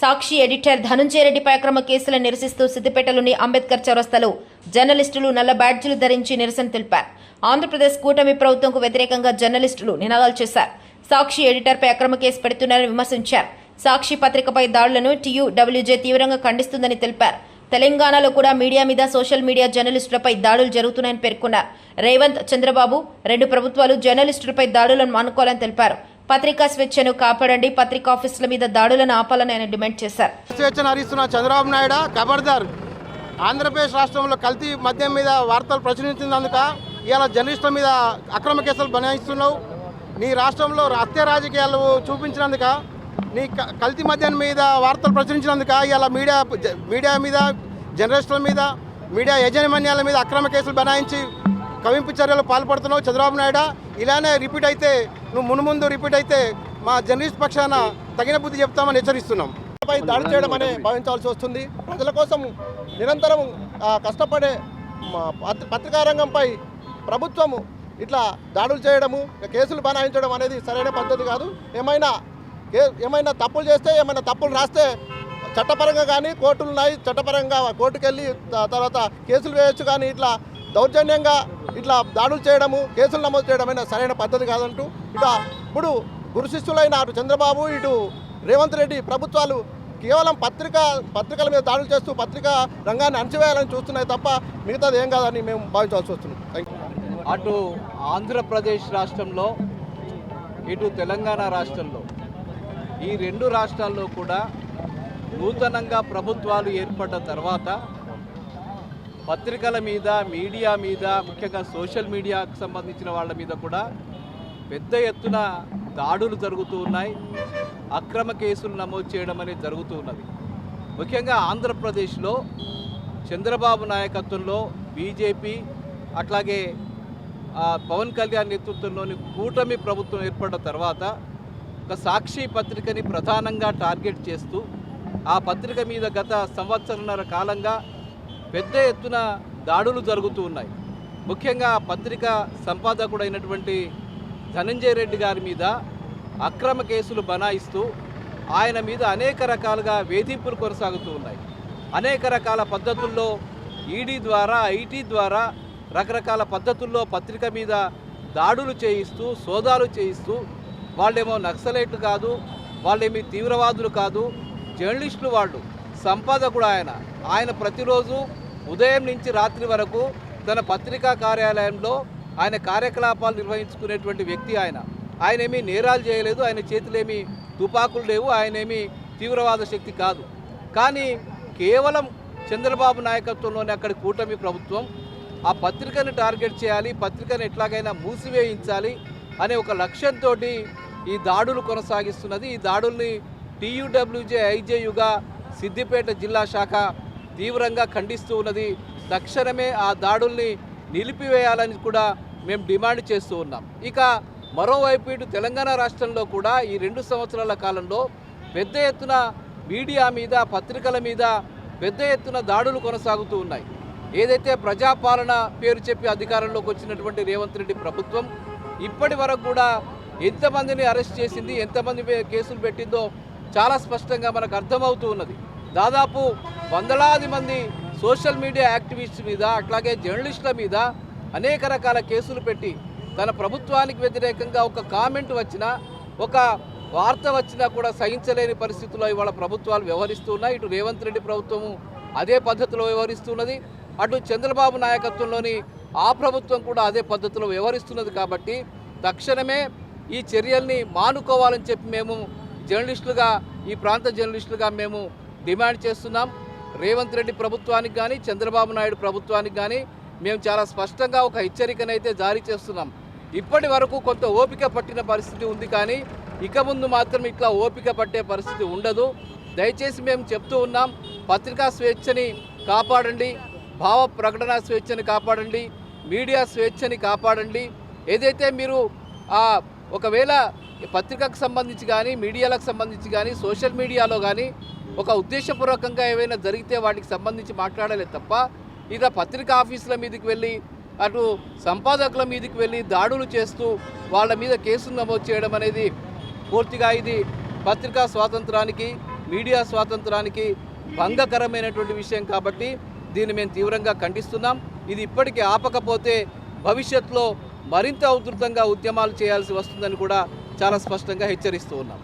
సాక్షి editor Dhanunjaya రెడ్డిపై అక్రమ కేసులను నిరసిస్తూ సిద్దిపేటలోని అంబేద్కర్ చౌరస్తాలో జర్నలిస్టులు నల్ల బ్యాడ్జీలు ధరించి నిరసన తెలిపారు. ఆంధ్రప్రదేశ్ కూటమి ప్రభుత్వంకు వ్యతిరేకంగా జర్నలిస్టులు నినాదాలు చేశారు. సాక్షి ఎడిటర్పై అక్రమ కేసు పెడుతున్నారని విమర్శించారు. సాక్షి పత్రికపై దాడులను టీయూడబ్ల్యూజే తీవ్రంగా ఖండిస్తుందని తెలిపారు. తెలంగాణలో కూడా మీడియా మీద సోషల్ మీడియా జర్నలిస్టులపై దాడులు జరుగుతున్నాయని పేర్కొన్నారు. రేవంత్ చంద్రబాబు రెండు ప్రభుత్వాలు జర్నలిస్టులపై దాడులను మానుకోవాలని తెలిపారు. పత్రికా స్వేచ్ఛను కాపాడండి. పత్రికా ఆఫీసుల మీద దాడులను ఆపాలని ఆయన డిమాండ్ చేశారు. స్వేచ్ఛను హరిస్తున్న చంద్రబాబు నాయుడు ఖబర్దార్ ఆంధ్రప్రదేశ్ రాష్ట్రంలో కల్తీ మద్యం మీద వార్తలు ప్రచురించినందుక ఇలా జర్నలిస్టుల మీద అక్రమ కేసులు బనాయిస్తున్నావు. నీ రాష్ట్రంలో హత్య రాజకీయాలు చూపించినందుక నీ క- కల్తీ మద్యం మీద వార్తలు ప్రచురించినందుక ఇలా మీడియా మీడియా మీద జర్నలిస్టుల మీద మీడియా యాజమాన్యాల మీద అక్రమ కేసులు బనాయించి కవింపు చర్యలు పాల్పడుతున్నావు చంద్రబాబు నాయుడు. ఇలానే రిపీట్ అయితే నువ్వు మునుముందు రిపీట్ అయితే మా జర్నలిస్ట్ పక్షాన తగిన బుద్ధి చెప్తామని హెచ్చరిస్తున్నాం. పై దాడి చేయడం అనే భావించాల్సి వస్తుంది. ప్రజల కోసం నిరంతరం కష్టపడే మా పత్రికా రంగంపై ప్రభుత్వము ఇట్లా దాడులు చేయడము కేసులు బనాయించడం అనేది సరైన పద్ధతి కాదు. ఏమైనా ఏమైనా తప్పులు చేస్తే ఏమైనా తప్పులు రాస్తే చట్టపరంగా కానీ కోర్టులు ఉన్నాయి. చట్టపరంగా కోర్టుకెళ్ళి తర్వాత కేసులు వేయచ్చు కానీ ఇట్లా దౌర్జన్యంగా ఇట్లా దాడులు చేయడము కేసులు నమోదు చేయడం సరైన పద్ధతి కాదంటూ ఇట్లా ఇప్పుడు గురు శిష్యులైన అటు చంద్రబాబు ఇటు రేవంత్ రెడ్డి ప్రభుత్వాలు కేవలం పత్రిక పత్రికల మీద దాడులు చేస్తూ పత్రికా రంగాన్ని అణచివేయాలని చూస్తున్నాయి తప్ప మిగతాది ఏం కాదని మేము భావించాల్సి వస్తున్నాం థ్యాంక్ అటు ఆంధ్రప్రదేశ్ రాష్ట్రంలో ఇటు తెలంగాణ రాష్ట్రంలో ఈ రెండు రాష్ట్రాల్లో కూడా నూతనంగా ప్రభుత్వాలు ఏర్పడ్డ తర్వాత పత్రికల మీద మీడియా మీద ముఖ్యంగా సోషల్ మీడియాకు సంబంధించిన వాళ్ళ మీద కూడా పెద్ద ఎత్తున దాడులు జరుగుతూ ఉన్నాయి. అక్రమ కేసులు నమోదు చేయడం అనేది జరుగుతూ ఉన్నది. ముఖ్యంగా ఆంధ్రప్రదేశ్లో చంద్రబాబు నాయకత్వంలో బీజేపీ అట్లాగే పవన్ కళ్యాణ్ నేతృత్వంలోని కూటమి ప్రభుత్వం ఏర్పడిన తర్వాత ఒక సాక్షి పత్రికని ప్రధానంగా టార్గెట్ చేస్తూ ఆ పత్రిక మీద గత సంవత్సరన్నర కాలంగా పెద్ద ఎత్తున దాడులు జరుగుతూ ఉన్నాయి. ముఖ్యంగా ఆ పత్రిక సంపాదకుడైనటువంటి ధనంజయ రెడ్డి గారి మీద అక్రమ కేసులు బనాయిస్తూ ఆయన మీద అనేక రకాలుగా వేధింపులు కొనసాగుతూ ఉన్నాయి. అనేక రకాల పద్ధతుల్లో ఈడీ ద్వారా ఐటీ ద్వారా రకరకాల పద్ధతుల్లో పత్రిక మీద దాడులు చేయిస్తూ సోదాలు చేయిస్తూ వాళ్ళేమో నక్సలైట్ కాదు వాళ్ళేమి తీవ్రవాదులు కాదు జర్నలిస్టులు వాళ్ళు సంపాదకుడు ఆయన. ఆయన ప్రతిరోజు ఉదయం నుంచి రాత్రి వరకు తన పత్రికా కార్యాలయంలో ఆయన కార్యకలాపాలు నిర్వహించుకునేటువంటి వ్యక్తి ఆయన. ఆయన ఏమీ నేరాలు చేయలేదు ఆయన చేతులేమి తుపాకులు లేవు ఆయన ఏమీ తీవ్రవాద శక్తి కాదు. కానీ కేవలం చంద్రబాబు నాయకత్వంలోనే అక్కడి కూటమి ప్రభుత్వం ఆ పత్రికను టార్గెట్ చేయాలి పత్రికను ఎట్లాగైనా మూసివేయించాలి అనే ఒక లక్ష్యంతో ఈ దాడులు కొనసాగిస్తున్నది. ఈ దాడుల్ని టీయూడబ్ల్యూజే ఐజేయుగా సిద్దిపేట జిల్లా శాఖ తీవ్రంగా ఖండిస్తూ ఉన్నది. తక్షణమే ఆ దాడుల్ని నిలిపివేయాలని కూడా మేము డిమాండ్ చేస్తూ ఉన్నాం. ఇక మరోవైపు ఇటు తెలంగాణ రాష్ట్రంలో కూడా ఈ రెండు సంవత్సరాల కాలంలో పెద్ద ఎత్తున మీడియా మీద పత్రికల మీద పెద్ద ఎత్తున దాడులు కొనసాగుతూ ఉన్నాయి. ఏదైతే ప్రజాపాలన పేరు చెప్పి అధికారంలోకి వచ్చినటువంటి రేవంత్ రెడ్డి ప్రభుత్వం ఇప్పటి వరకు కూడా ఎంతమందిని అరెస్ట్ చేసింది ఎంతమంది కేసులు పెట్టిందో చాలా స్పష్టంగా మనకు అర్థమవుతూ ఉన్నది. దాదాపు వందలాది మంది సోషల్ మీడియా యాక్టివిస్ట్ మీద అట్లాగే జర్నలిస్టుల మీద అనేక రకాల కేసులు పెట్టి తన ప్రభుత్వానికి వ్యతిరేకంగా ఒక కామెంట్ వచ్చినా ఒక వార్త వచ్చినా కూడా సహించలేని పరిస్థితుల్లో ఇవాళ ప్రభుత్వాలు వ్యవహరిస్తున్నాయి ఇటు రేవంత్ రెడ్డి ప్రభుత్వము అదే పద్ధతిలో వ్యవహరిస్తున్నది. అటు చంద్రబాబు నాయకత్వంలోని ఆ ప్రభుత్వం కూడా అదే పద్ధతిలో వ్యవహరిస్తున్నది కాబట్టి తక్షణమే ఈ చర్యల్ని మానుకోవాలని చెప్పి మేము జర్నలిస్టులుగా ఈ ప్రాంత జర్నలిస్టులుగా మేము డిమాండ్ చేస్తున్నాం. రేవంత్ రెడ్డి ప్రభుత్వానికి కానీ చంద్రబాబు నాయుడు ప్రభుత్వానికి కానీ మేము చాలా స్పష్టంగా ఒక హెచ్చరికనైతే జారీ చేస్తున్నాం. ఇప్పటి వరకు కొంత ఓపిక పట్టిన పరిస్థితి ఉంది కానీ ఇక ముందు మాత్రం ఇట్లా ఓపిక పట్టే పరిస్థితి ఉండదు. దయచేసి మేము చెప్తూ ఉన్నాం పత్రికా స్వేచ్ఛని కాపాడండి భావ ప్రకటన స్వేచ్ఛని కాపాడండి మీడియా స్వేచ్ఛని కాపాడండి. ఏదైతే మీరు ఆ ఒకవేళ పత్రికకు సంబంధించి కానీ మీడియాలకు సంబంధించి కానీ సోషల్ మీడియాలో కానీ ఒక ఉద్దేశపూర్వకంగా ఏవైనా జరిగితే వాటికి సంబంధించి మాట్లాడలేదు తప్ప ఇలా పత్రికా ఆఫీసుల మీదకి వెళ్ళి అటు సంపాదకుల మీదకి వెళ్ళి దాడులు చేస్తూ వాళ్ళ మీద కేసులు నమోదు చేయడం అనేది పూర్తిగా ఇది పత్రికా స్వాతంత్రానికి మీడియా స్వాతంత్రానికి భంగకరమైనటువంటి విషయం కాబట్టి దీన్ని మేము తీవ్రంగా ఖండిస్తున్నాం. ఇది ఇప్పటికీ ఆపకపోతే భవిష్యత్తులో మరింత ఉధృతంగా ఉద్యమాలు చేయాల్సి వస్తుందని కూడా చాలా స్పష్టంగా హెచ్చరిస్తూ ఉన్నాం.